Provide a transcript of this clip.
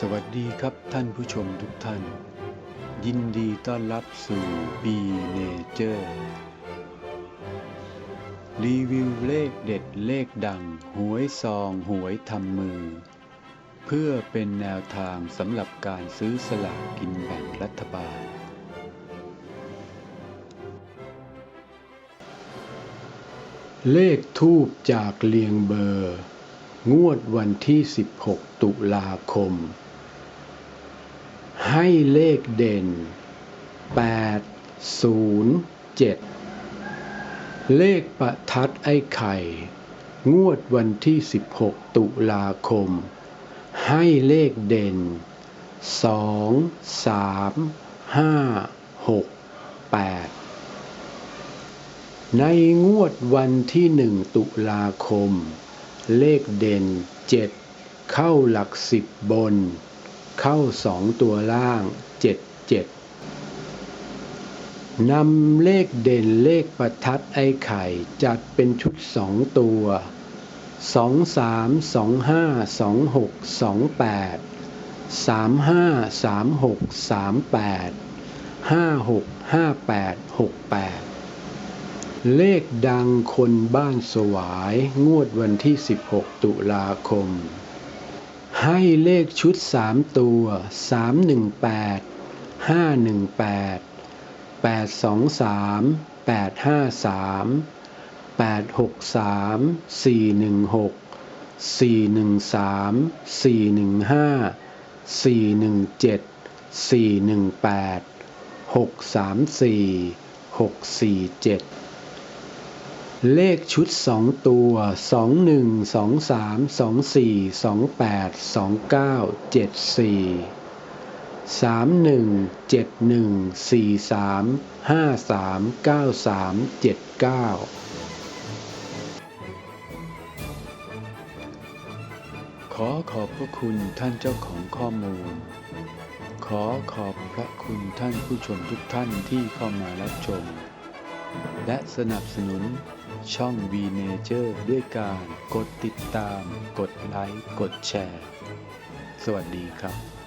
สวัสดีครับท่านผู้ชมทุกท่าน ยินดีต้อนรับสู่ B Nature รีวิวเลขเด็ดเลขดัง หวยซองหวยทำมือ เพื่อเป็นแนวทางสำหรับการซื้อสลากกินแบ่งรัฐบาล เลขทูบจากเลียงเบอร์ งวดวันที่ 16 ตุลาคม ให้เลขเด่น 8 0 7 เลขประทัดไอ้ไข่ งวดวันที่ 16 ตุลาคม ให้เลขเด่น 2 3 5 6 8 ในงวดวันที่หนึ่งตุลาคม เลขเด่นเจ็ดเข้าหลักสิบบน เข้าสองตัวล่างเจ็ดเจ็ดนำเลขเด่นเลขประทัดไอ้ไข่จัดเป็นชุดสองตัวสองสามสองห้าสองหกสองแปดสามห้าสามหกสามแปดห้าหกห้าแปดหกแปดเลขดังคนบ้านสวาย งวดวันที่ 16 ตุลาคม ให้เลขชุด3ตัว 318 518 823 853 863 416 413 415 417 418 634 647 เลขชุดสองตัวสองหนึ่งสองสามสองสี่สองแปดสองเก้าเจ็ดสี่สามหนึ่งเจ็ดหนึ่งสี่สามห้าสามเก้าสามเจ็ดเก้าขอขอบพระคุณท่านเจ้าของข้อมูล ขอขอบพระคุณท่านผู้ชมทุกท่านที่เข้ามารับชม และสนับสนุน ช่อง V Nature ด้วยการกดติดตาม กดไลค์ กดแชร์ สวัสดีครับ